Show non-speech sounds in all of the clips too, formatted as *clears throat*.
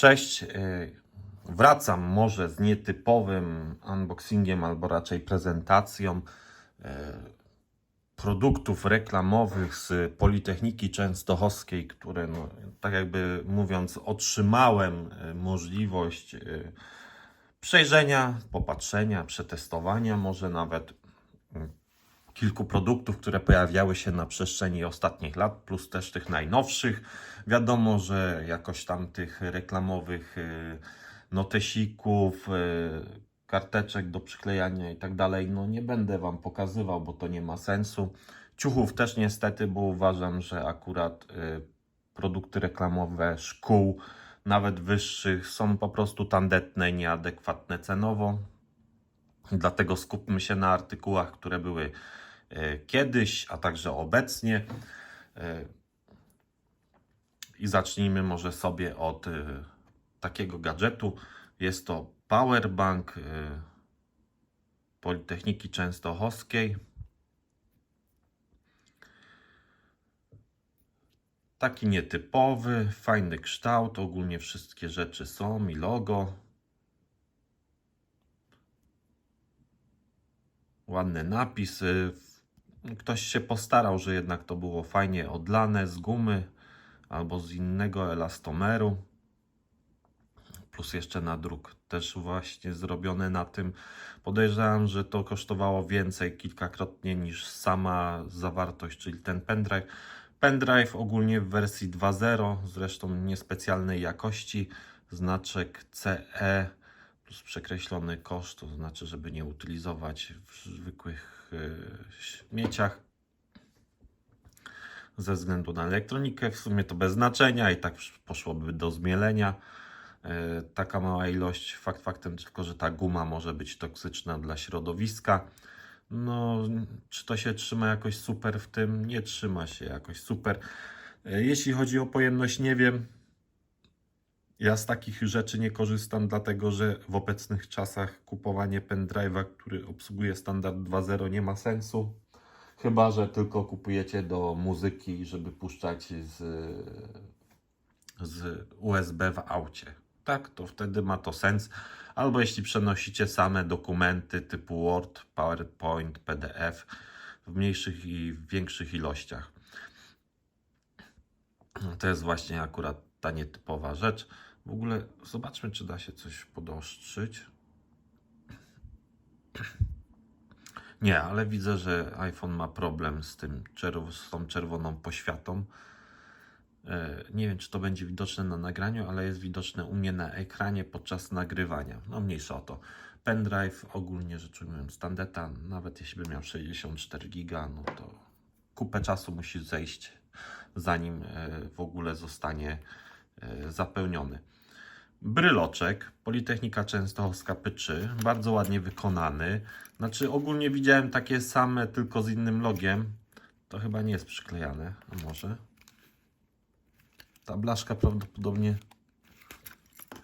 Cześć. y, Wracam może z nietypowym unboxingiem albo raczej prezentacją y, produktów reklamowych z Politechniki Częstochowskiej, które, no, tak jakby mówiąc, otrzymałem y, możliwość przejrzenia, popatrzenia, przetestowania, może nawet kilku produktów, które pojawiały się na przestrzeni ostatnich lat, plus też tych najnowszych. Wiadomo, że jakoś tam tych reklamowych y, notesików, y, karteczek do przyklejania i tak dalej, no nie będę Wam pokazywał, bo to nie ma sensu. Ciuchów też niestety, bo uważam, że akurat y, produkty reklamowe szkół, nawet wyższych, są po prostu tandetne, nieadekwatne cenowo. Dlatego skupmy się na artykułach, które były e, kiedyś, a także obecnie. E, I zacznijmy może sobie od e, takiego gadżetu. Jest to powerbank Politechniki Częstochowskiej. Taki nietypowy, fajny kształt. Ogólnie wszystkie rzeczy są i logo. Ładny napis. Ktoś się postarał, że jednak to było fajnie odlane z gumy albo z innego elastomeru. Plus jeszcze nadruk też właśnie zrobiony na tym. Podejrzewam, że to kosztowało więcej kilkakrotnie niż sama zawartość, czyli ten pendrive. Pendrive ogólnie w wersji 2.0, zresztą niespecjalnej jakości, znaczek CE plus przekreślony koszt, to znaczy, żeby nie utylizować w zwykłych e, śmieciach. Ze względu na elektronikę, w sumie to bez znaczenia i tak poszłoby do zmielenia. E, Taka mała ilość, fakt faktem tylko, że ta guma może być toksyczna dla środowiska. No, czy to się trzyma jakoś super w tym? Nie trzyma się jakoś super. E, Jeśli chodzi o pojemność, nie wiem. Ja z takich rzeczy nie korzystam, dlatego że w obecnych czasach kupowanie pendrive'a, który obsługuje standard 2.0 nie ma sensu. Chyba, że tylko kupujecie do muzyki, żeby puszczać z, z USB w aucie. Tak, to wtedy ma to sens. Albo jeśli przenosicie same dokumenty typu Word, PowerPoint, PDF w mniejszych i większych ilościach. To jest właśnie akurat ta nietypowa rzecz. W ogóle zobaczmy, czy da się coś podostrzyć. Nie, ale widzę, że iPhone ma problem z tym z tą czerwoną poświatą. E, Nie wiem, czy to będzie widoczne na nagraniu, ale jest widoczne u mnie na ekranie podczas nagrywania. No mniejsza o to. Pendrive ogólnie rzecz ujmując tandeta, nawet jeśli by miał 64 giga, no to kupę czasu musi zejść, zanim e, w ogóle zostanie zapełniony. Bryloczek, Politechnika Częstochowska Pyczy, bardzo ładnie wykonany. Znaczy ogólnie widziałem takie same, tylko z innym logiem. To chyba nie jest przyklejane, a może? Ta blaszka prawdopodobnie...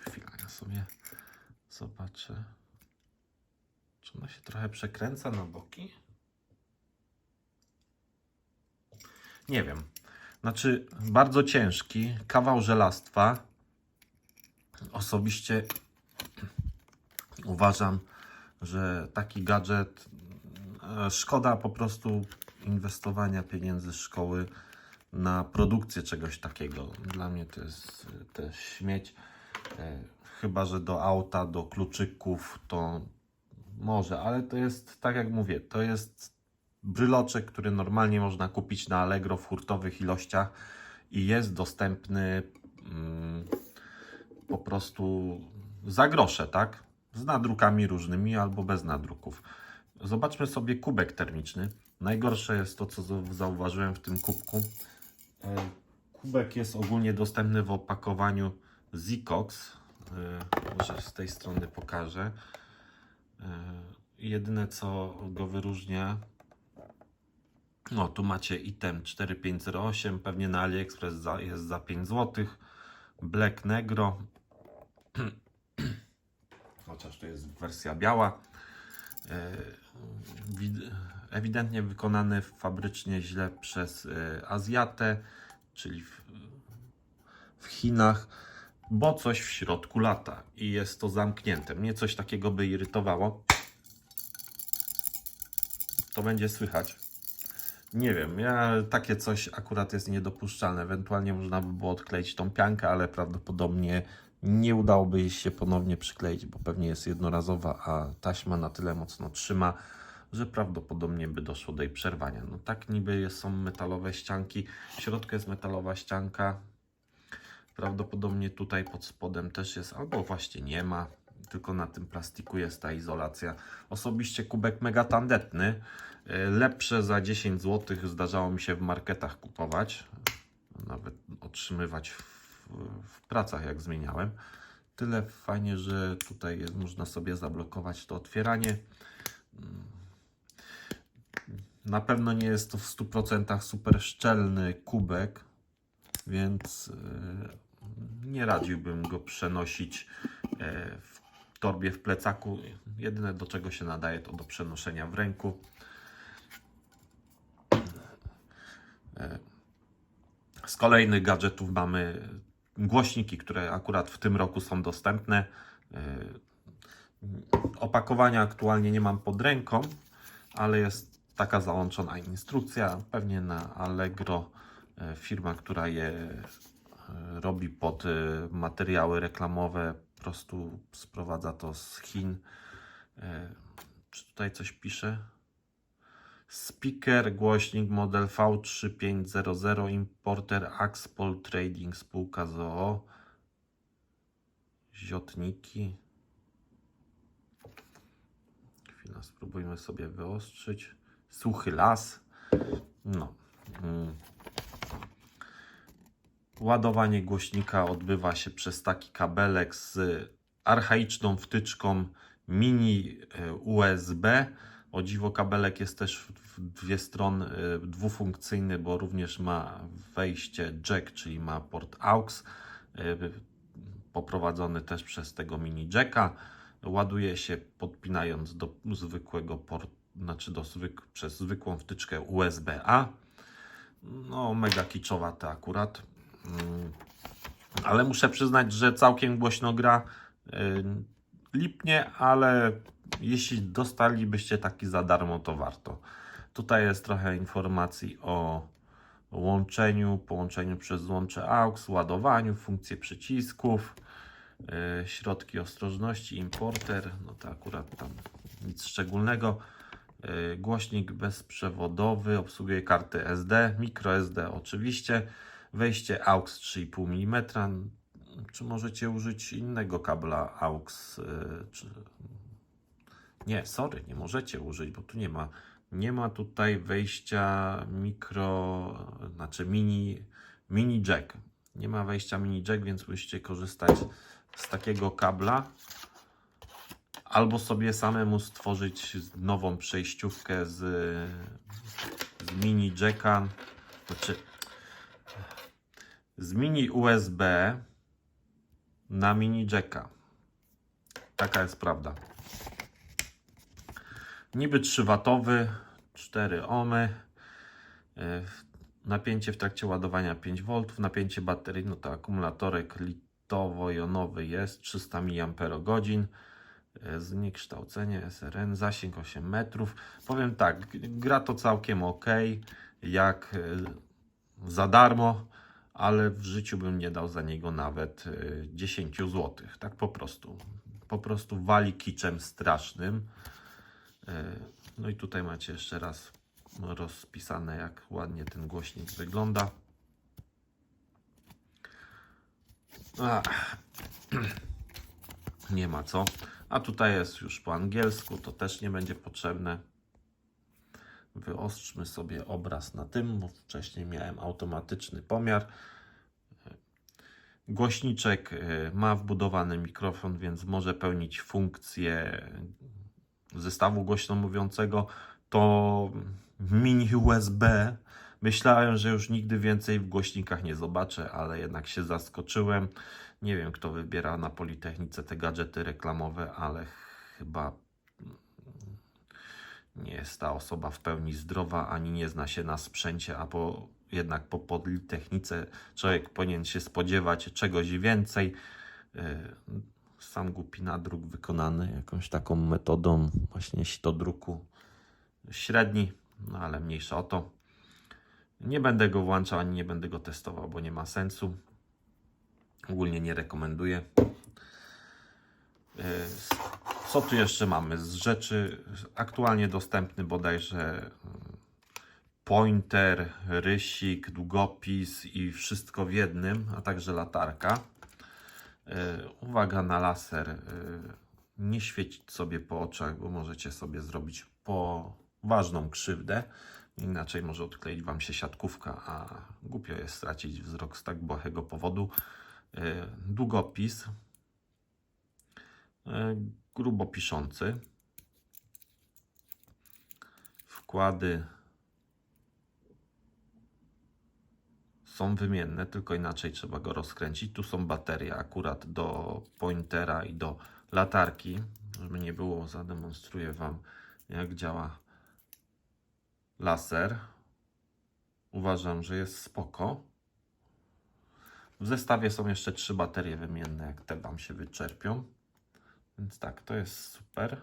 Chwila, ja sobie zobaczę. Czy ona się trochę przekręca na boki? Nie wiem. Znaczy, bardzo ciężki, kawał żelastwa. Osobiście uważam, że taki gadżet e, szkoda po prostu inwestowania pieniędzy szkoły na produkcję czegoś takiego. Dla mnie to jest też śmieć. E, Chyba, że do auta, do kluczyków to może, ale to jest, tak jak mówię, to jest bryloczek, który normalnie można kupić na Allegro w hurtowych ilościach i jest dostępny mm, po prostu za grosze, tak? Z nadrukami różnymi albo bez nadruków. Zobaczmy sobie kubek termiczny. Najgorsze jest to, co zau- zauważyłem w tym kubku. E, Kubek jest ogólnie dostępny w opakowaniu Zikox. E, Może z tej strony pokażę. E, Jedyne co go wyróżnia, no tu macie item 4508, pewnie na AliExpress za, jest za 5 zł. Black Negro. *clears throat* Chociaż to jest wersja biała. E, wid- Ewidentnie wykonany fabrycznie źle przez e, Azjatę, czyli w Chinach. bo coś w środku lata i jest to zamknięte. Mnie coś takiego by irytowało. To będzie słychać. Nie wiem, ja takie coś akurat jest niedopuszczalne. Ewentualnie można by było odkleić tą piankę, ale prawdopodobnie nie udałoby się ponownie przykleić, bo pewnie jest jednorazowa, a taśma na tyle mocno trzyma, że prawdopodobnie by doszło do jej przerwania. No tak niby są metalowe ścianki, w środku jest metalowa ścianka, prawdopodobnie tutaj pod spodem też jest, albo właśnie nie ma, tylko na tym plastiku jest ta izolacja. Osobiście kubek mega tandetny, e, lepsze za 10 zł zdarzało mi się w marketach kupować, nawet otrzymywać w, w pracach jak zmieniałem. Tyle fajnie, że tutaj jest, można sobie zablokować to otwieranie. Na pewno nie jest to w 100% super szczelny kubek, więc e, nie radziłbym go przenosić e, w torbie w plecaku. Jedyne do czego się nadaje to do przenoszenia w ręku. E, Z kolejnych gadżetów mamy głośniki, które akurat w tym roku są dostępne. E, Opakowania aktualnie nie mam pod ręką, ale jest taka załączona instrukcja. Pewnie na Allegro e, firma, która je robi pod materiały reklamowe, prostu sprowadza to z Chin. E, Czy tutaj coś pisze? Speaker, głośnik model V3500, importer Axpol Trading, spółka ZOO. Ziotniki. Chwila, spróbujmy sobie wyostrzyć. Suchy las. No. Mm. Ładowanie głośnika odbywa się przez taki kabelek z archaiczną wtyczką mini e, USB. O dziwo kabelek jest też w dwie strony e, dwufunkcyjny, bo również ma wejście jack, czyli ma port AUX e, poprowadzony też przez tego mini jacka. Ładuje się podpinając do zwykłego port, znaczy do zwyk, przez zwykłą wtyczkę USB-A. No, mega kiczowa to akurat. Mm, Ale muszę przyznać, że całkiem głośno gra. Yy, Lipnie, ale jeśli dostalibyście taki za darmo, to warto. Tutaj jest trochę informacji o łączeniu, połączeniu przez złącze AUX, ładowaniu, funkcje przycisków, yy, środki ostrożności, importer, no to akurat tam nic szczególnego. Yy, Głośnik bezprzewodowy, obsługuje karty SD, microSD oczywiście, wejście AUX 3,5 mm. Czy możecie użyć innego kabla AUX? yy, Czy... Nie, sorry, nie możecie użyć, bo tu nie ma. Nie ma tutaj wejścia mikro, znaczy mini, mini jack. Nie ma wejścia mini jack, więc musicie korzystać z takiego kabla. Albo sobie samemu stworzyć nową przejściówkę z, z mini jacka. Znaczy z mini USB na mini jacka. Taka jest prawda. Niby 3W, 4 ohmy. e, Napięcie w trakcie ładowania 5 V. Napięcie baterii, no to akumulatorek litowo-jonowy jest 300 mAh. E, Zniekształcenie SRN, zasięg 8 metrów. Powiem tak, gra to całkiem ok, jak e, za darmo, ale w życiu bym nie dał za niego nawet e, 10 zł. Tak po prostu. Po prostu wali kiczem strasznym. E, No i tutaj macie jeszcze raz rozpisane, jak ładnie ten głośnik wygląda. Ach. *clears throat* Nie ma co. A tutaj jest już po angielsku, to też nie będzie potrzebne. Wyostrzmy sobie obraz na tym, bo wcześniej miałem automatyczny pomiar. Głośniczek e, ma wbudowany mikrofon, więc może pełnić funkcję zestawu głośno mówiącego. To mini USB. Myślałem, że już nigdy więcej w głośnikach nie zobaczę, ale jednak się zaskoczyłem. Nie wiem, kto wybiera na Politechnice te gadżety reklamowe, ale chyba nie jest ta osoba w pełni zdrowa, ani nie zna się na sprzęcie, a po jednak po Politechnice człowiek powinien się spodziewać czegoś więcej. E, Sam głupi nadruk wykonany jakąś taką metodą właśnie sitodruku średni, no ale mniejsza o to. Nie będę go włączał ani nie będę go testował, bo nie ma sensu. Ogólnie nie rekomenduję. E, Co tu jeszcze mamy? Z rzeczy aktualnie dostępny bodajże mm, pointer, rysik, długopis i wszystko w jednym, a także latarka. E, Uwaga na laser. e, Nie świecić sobie po oczach, bo możecie sobie zrobić poważną krzywdę. Inaczej może odkleić Wam się siatkówka, a głupio jest stracić wzrok z tak błahego powodu. E, Długopis e, grubo piszący. Wkłady są wymienne, tylko inaczej trzeba go rozkręcić. Tu są baterie akurat do pointera i do latarki. Żeby nie było, zademonstruję Wam jak działa laser. Uważam, że jest spoko. W zestawie są jeszcze trzy baterie wymienne, jak te Wam się wyczerpią. Więc tak, to jest super.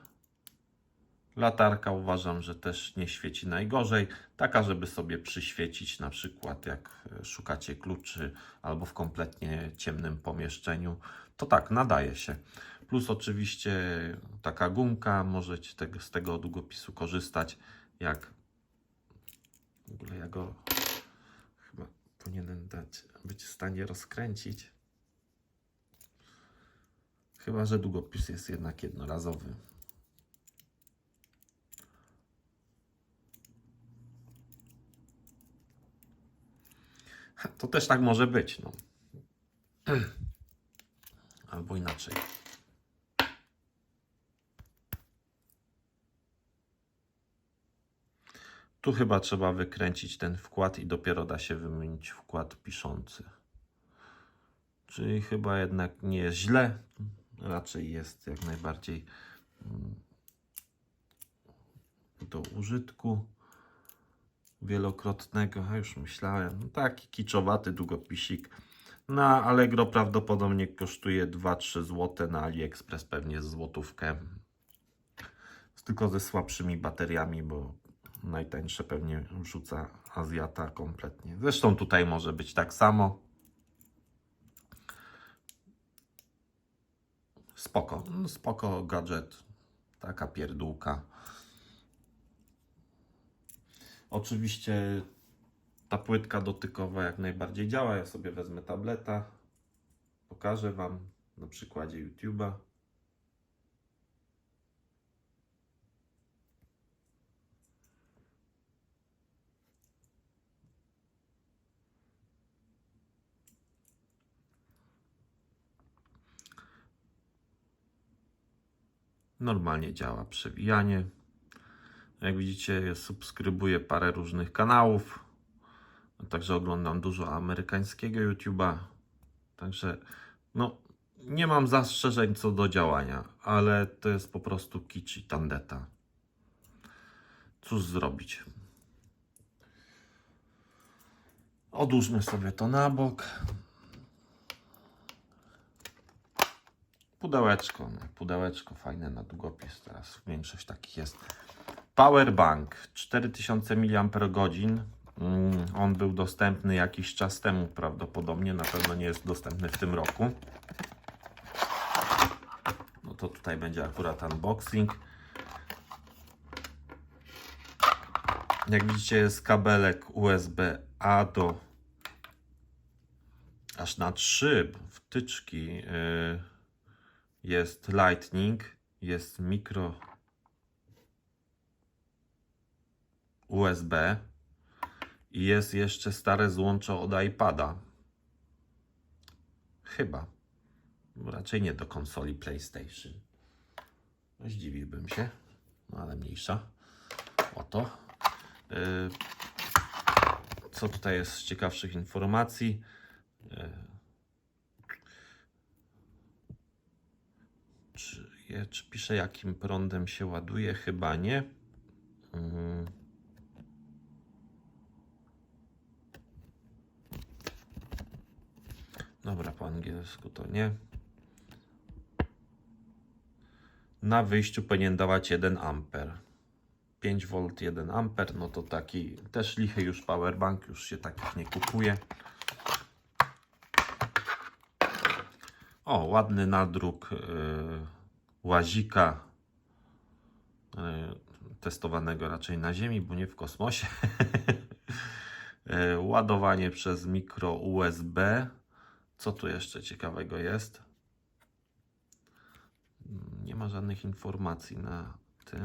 Latarka uważam, że też nie świeci najgorzej. Taka, żeby sobie przyświecić, na przykład jak e, szukacie kluczy albo w kompletnie ciemnym pomieszczeniu. To tak, nadaje się. Plus oczywiście taka gumka, możecie tego, z tego długopisu korzystać. Jak w ogóle ja go chyba powinienem dać, być w stanie rozkręcić. Chyba, że długopis jest jednak jednorazowy. To też tak może być, no. *clears throat* Albo inaczej. Tu chyba trzeba wykręcić ten wkład i dopiero da się wymienić wkład piszący. Czyli chyba jednak nie jest źle. Raczej jest jak najbardziej mm, do użytku wielokrotnego. A już myślałem, no taki kiczowaty długopisik. Na Allegro prawdopodobnie kosztuje 2-3 zł, na AliExpress pewnie z złotówkę. Tylko ze słabszymi bateriami, bo najtańsze pewnie wrzuca Azjata kompletnie. Zresztą tutaj może być tak samo. Spoko, no spoko gadżet. Taka pierdółka. Oczywiście ta płytka dotykowa jak najbardziej działa. Ja sobie wezmę tableta. Pokażę Wam na przykładzie YouTube'a. Normalnie działa przewijanie. Jak widzicie, ja subskrybuję parę różnych kanałów. Także oglądam dużo amerykańskiego YouTube'a. Także no, nie mam zastrzeżeń co do działania, ale to jest po prostu kicz i tandeta. Cóż zrobić? Odłóżmy sobie to na bok. Pudełeczko, no, pudełeczko fajne na długopis, teraz większość takich jest. Powerbank 4000 mAh. Mm, On był dostępny jakiś czas temu prawdopodobnie, na pewno nie jest dostępny w tym roku. No to tutaj będzie akurat unboxing. Jak widzicie jest kabelek USB-A do aż na trzy wtyczki. Yy, jest Lightning, jest mikro USB i jest jeszcze stare złączo od iPada. Chyba. Raczej nie do konsoli PlayStation. No, Zdziwiłbym się, no ale mniejsza. Oto. Yy, Co tutaj jest z ciekawszych informacji? Yy, Czekaj, czy pisze jakim prądem się ładuje? Chyba nie. Mhm. Dobra, po angielsku to nie. Na wyjściu powinien dawać 1 amper. 5V 1 amper, no to taki też lichy już powerbank, już się takich nie kupuje. O, ładny nadruk. Yy łazika yy, testowanego raczej na Ziemi, bo nie w kosmosie. Yy, *laughs* Ładowanie przez mikro USB. Co tu jeszcze ciekawego jest? Nie ma żadnych informacji na tym.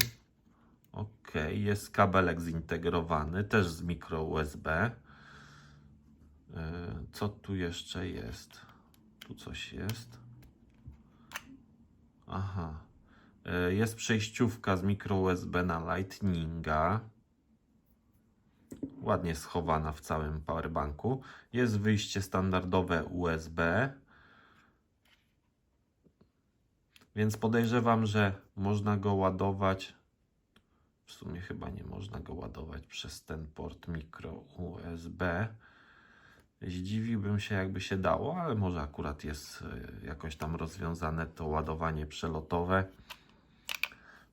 Ok, jest kabelek zintegrowany, też z mikro USB. Yy, Co tu jeszcze jest? Tu coś jest. Aha. Yy, Jest przejściówka z mikro USB na Lightninga. Ładnie schowana w całym powerbanku. Jest wyjście standardowe USB. Więc podejrzewam, że można go ładować. W sumie chyba nie można go ładować przez ten port mikro USB. Zdziwiłbym się, jakby się dało, ale może akurat jest y, jakoś tam rozwiązane to ładowanie przelotowe.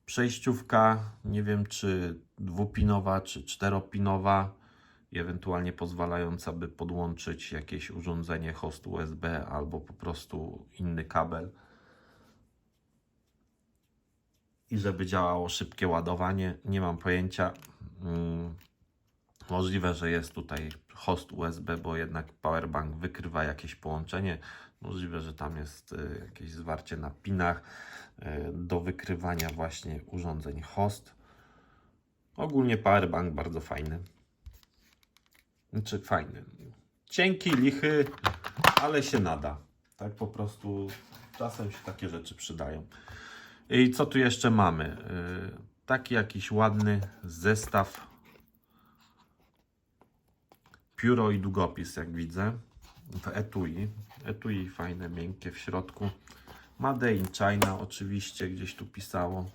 Przejściówka, nie wiem czy dwupinowa, czy czteropinowa, ewentualnie pozwalająca, by podłączyć jakieś urządzenie host USB albo po prostu inny kabel. I żeby działało szybkie ładowanie, nie mam pojęcia. Możliwe, że jest tutaj host USB, bo jednak powerbank wykrywa jakieś połączenie. Możliwe, że tam jest y, jakieś zwarcie na pinach y, do wykrywania właśnie urządzeń host. Ogólnie powerbank bardzo fajny. Znaczy fajny. Cienki, lichy, ale się nada. Tak po prostu czasem się takie rzeczy przydają. I co tu jeszcze mamy? Y, Taki jakiś ładny zestaw pióro i długopis, jak widzę. W etui. Etui fajne, miękkie w środku. Made in China oczywiście gdzieś tu pisało.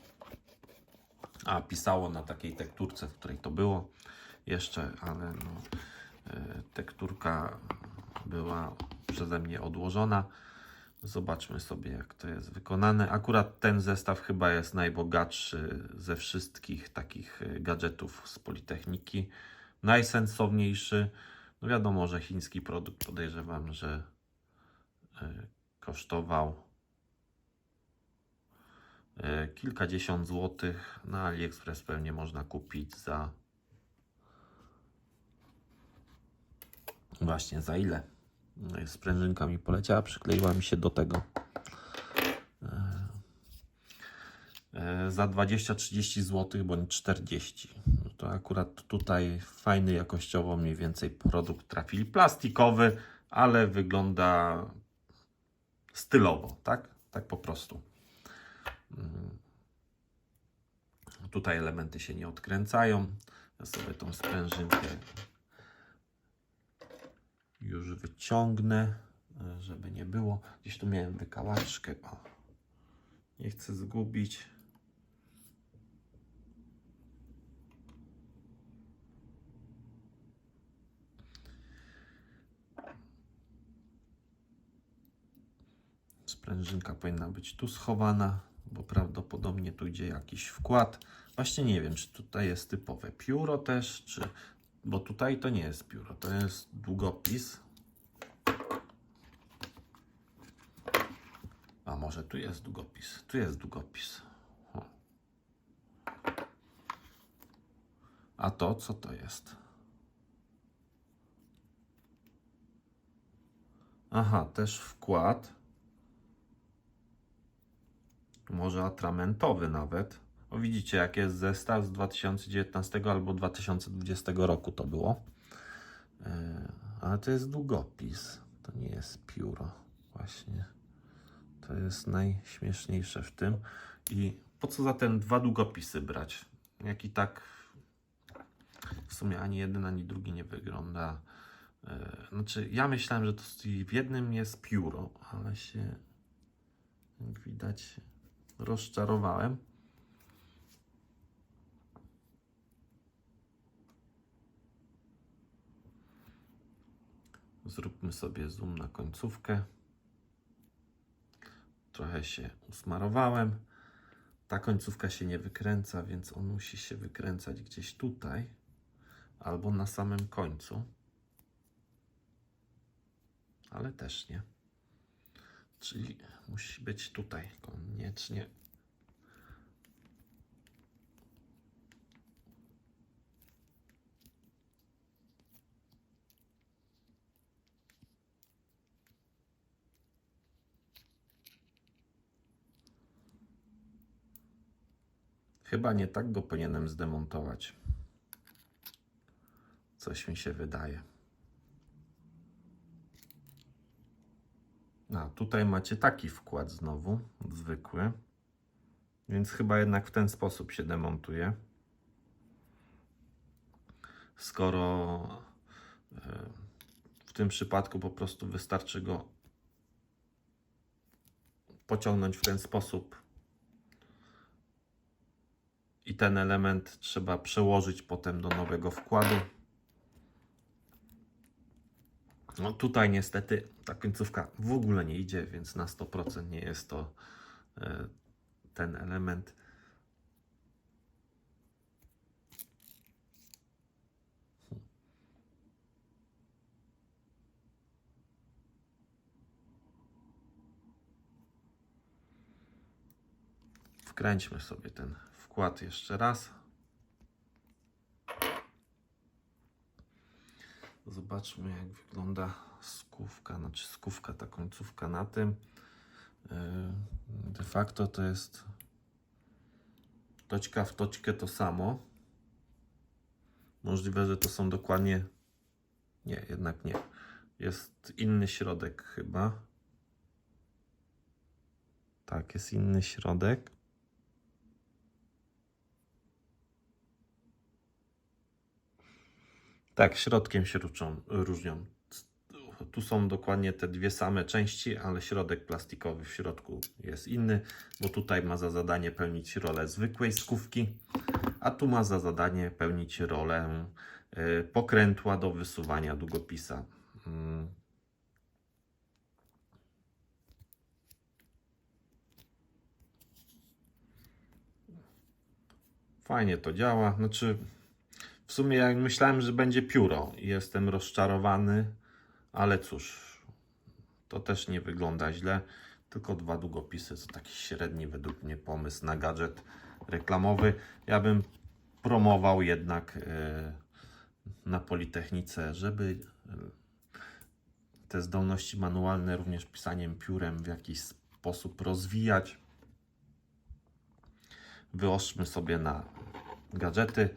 A, pisało na takiej tekturce, w której to było jeszcze, ale no, e, tekturka była przeze mnie odłożona. Zobaczmy sobie, jak to jest wykonane. Akurat ten zestaw chyba jest najbogatszy ze wszystkich takich gadżetów z Politechniki. Najsensowniejszy. No wiadomo, że chiński produkt podejrzewam, że e, kosztował e, kilkadziesiąt złotych. Na AliExpress pewnie można kupić za właśnie za ile? No Sprężynka mi poleciała, przykleiła mi się do tego. E, za 20-30 zł bądź 40. To akurat tutaj fajny jakościowo mniej więcej produkt trafili. Plastikowy, ale wygląda stylowo, tak? Tak po prostu. Mm. Tutaj elementy się nie odkręcają. Ja sobie tą sprężynkę już wyciągnę, żeby nie było. Gdzieś tu miałem wykałaczkę. O. Nie chcę zgubić. Sprężynka powinna być tu schowana, bo prawdopodobnie tu idzie jakiś wkład. Właśnie nie wiem, czy tutaj jest typowe pióro też, czy... Bo tutaj to nie jest pióro, to jest długopis. A może tu jest długopis? Tu jest długopis. A to co to jest? Aha, też wkład. Może atramentowy nawet. O, widzicie, jak jest zestaw z 2019 albo 2020 roku to było. E, ale to jest długopis. To nie jest pióro. Właśnie. To jest najśmieszniejsze w tym. I po co zatem dwa długopisy brać? Jak i tak w sumie ani jeden, ani drugi nie wygląda. E, Znaczy, ja myślałem, że to w jednym jest pióro, ale się, jak widać, rozczarowałem. Zróbmy sobie zoom na końcówkę. trochę się usmarowałem. Ta końcówka się nie wykręca, więc on musi się wykręcać gdzieś tutaj albo na samym końcu. Ale też nie. Czyli musi być tutaj koniecznie. Chyba nie tak go powinienem zdemontować. Coś mi się wydaje. A tutaj macie taki wkład znowu, zwykły. Więc chyba jednak w ten sposób się demontuje. Skoro e, w tym przypadku po prostu wystarczy go pociągnąć w ten sposób i ten element trzeba przełożyć potem do nowego wkładu. No tutaj niestety ta końcówka w ogóle nie idzie, więc na 100% nie jest to e, ten element. Wkręćmy sobie ten wkład jeszcze raz. Zobaczmy, jak wygląda skówka, znaczy skówka, ta końcówka na tym. Yy, De facto to jest toczka w toczkę to samo. Możliwe, że to są dokładnie. Nie, jednak nie. Jest inny środek chyba. Tak, jest inny środek. Tak, środkiem się różnią. Tu są dokładnie te dwie same części, ale środek plastikowy w środku jest inny, bo tutaj ma za zadanie pełnić rolę zwykłej skówki, a tu ma za zadanie pełnić rolę y, pokrętła do wysuwania długopisa. Mm. Fajnie to działa. Znaczy, w sumie jak myślałem, że będzie pióro jestem rozczarowany, ale cóż, to też nie wygląda źle. Tylko dwa długopisy to taki średni według mnie pomysł na gadżet reklamowy. Ja bym promował jednak e, na Politechnice, żeby e, te zdolności manualne również pisaniem piórem w jakiś sposób rozwijać. Wyoszczmy sobie na gadżety.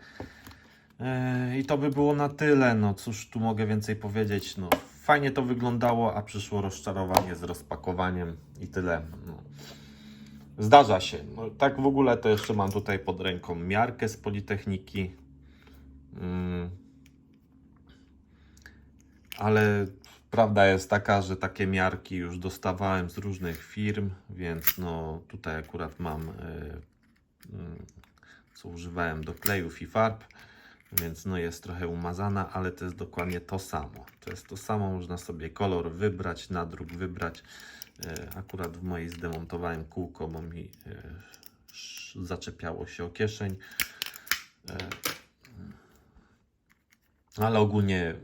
Eee, I to by było na tyle. No cóż tu mogę więcej powiedzieć. No, fajnie to wyglądało, a przyszło rozczarowanie z rozpakowaniem i tyle. No. Zdarza się. No, tak w ogóle to jeszcze mam tutaj pod ręką miarkę z Politechniki. Mm. Ale prawda jest taka, że takie miarki już dostawałem z różnych firm, więc no tutaj akurat mam y, mm, co używałem do klejów i farb, więc no jest trochę umazana, ale to jest dokładnie to samo. To jest to samo, można sobie kolor wybrać, nadruk wybrać. E, Akurat w mojej zdemontowałem kółko, bo mi e, zaczepiało się o kieszeń. E, Ale ogólnie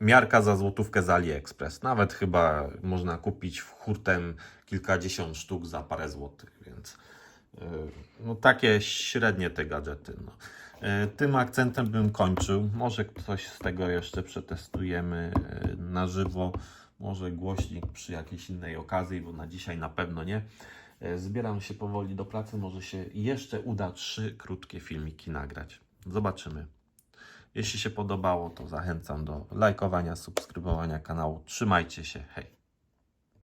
miarka za złotówkę z AliExpress. Nawet chyba można kupić hurtem kilkadziesiąt sztuk za parę złotych, więc no takie średnie te gadżety. No. E, Tym akcentem bym kończył. Może coś z tego jeszcze przetestujemy e, na żywo. Może głośnik przy jakiejś innej okazji, bo na dzisiaj na pewno nie. E, Zbieram się powoli do pracy. Może się jeszcze uda trzy krótkie filmiki nagrać. Zobaczymy. Jeśli się podobało, to zachęcam do lajkowania, subskrybowania kanału. Trzymajcie się. Hej.